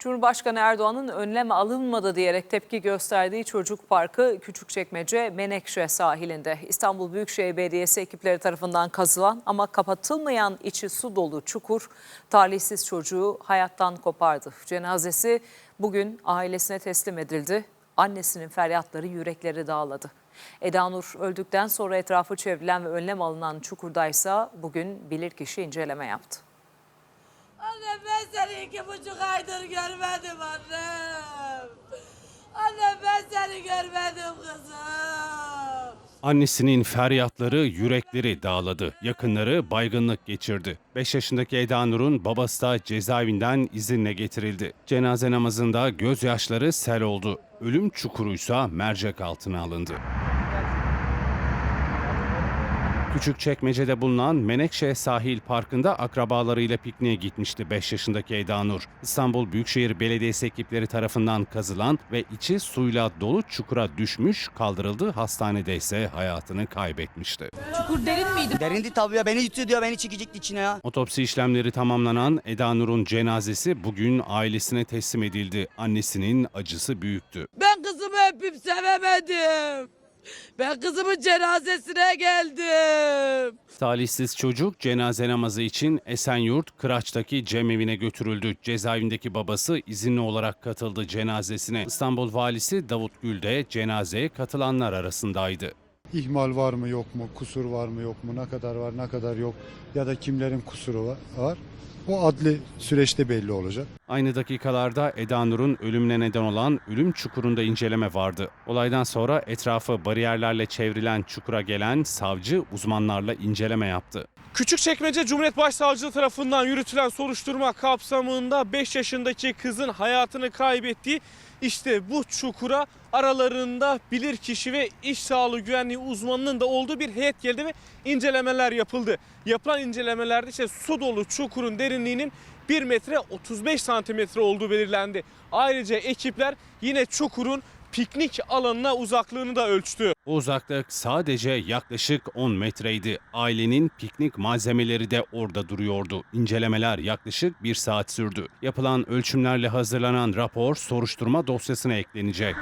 Cumhurbaşkanı Erdoğan'ın önlem alınmadı diyerek tepki gösterdiği çocuk parkı Küçükçekmece Menekşe sahilinde. İstanbul Büyükşehir Belediyesi ekipleri tarafından kazılan ama kapatılmayan içi su dolu çukur talihsiz çocuğu hayattan kopardı. Cenazesi bugün ailesine teslim edildi. Annesinin feryatları yürekleri dağladı. Eda Nur öldükten sonra etrafı çevrilen ve önlem alınan çukurdaysa bugün bilirkişi inceleme yaptı. Anne ben seni iki buçuk aydır görmedim annem. Anne ben seni görmedim kızım. Annesinin feryatları yürekleri dağladı. Yakınları baygınlık geçirdi. 5 yaşındaki Eda Nur'un babası da cezaevinden izinle getirildi. Cenaze namazında gözyaşları sel oldu. Ölüm çukuruysa mercek altına alındı. Küçükçekmece'de bulunan Menekşe Sahil Parkı'nda akrabalarıyla pikniğe gitmişti 5 yaşındaki Eda Nur. İstanbul Büyükşehir Belediyesi ekipleri tarafından kazılan ve içi suyla dolu çukura düşmüş, kaldırıldı. Hastanede ise hayatını kaybetmişti. Derindi tabii ya beni yutuyor diyor beni çekecekti içine ya. Otopsi işlemleri tamamlanan Eda Nur'un cenazesi bugün ailesine teslim edildi. Annesinin acısı büyüktü. Ben kızımı öpüp sevemedim. Ben kızımın cenazesine geldim. Talihsiz çocuk cenaze namazı için Esenyurt Kıraç'taki cemevine götürüldü. Cezaevindeki babası izinli olarak katıldı cenazesine. İstanbul Valisi Davut Gül de cenazeye katılanlar arasındaydı. İhmal var mı yok mu, kusur var mı yok mu, ne kadar var ne kadar yok ya da kimlerin kusuru var, var. O adli süreçte belli olacak. Aynı dakikalarda Eda Nur'un ölümüne neden olan ölüm çukurunda inceleme vardı. Olaydan sonra etrafı bariyerlerle çevrilen çukura gelen savcı uzmanlarla inceleme yaptı. Küçükçekmece Cumhuriyet Başsavcılığı tarafından yürütülen soruşturma kapsamında 5 yaşındaki kızın hayatını kaybettiği işte bu çukura aralarında bilirkişi ve iş sağlığı güvenliği uzmanının da olduğu bir heyet geldi ve incelemeler yapıldı. Yapılan incelemelerde işte su dolu çukurun derinliğinin 1 metre 35 santimetre olduğu belirlendi. Ayrıca ekipler yine çukurun piknik alanına uzaklığını da ölçtü. O uzaklık sadece yaklaşık 10 metreydi. Ailenin piknik malzemeleri de orada duruyordu. İncelemeler yaklaşık bir saat sürdü. Yapılan ölçümlerle hazırlanan rapor soruşturma dosyasına eklenecek.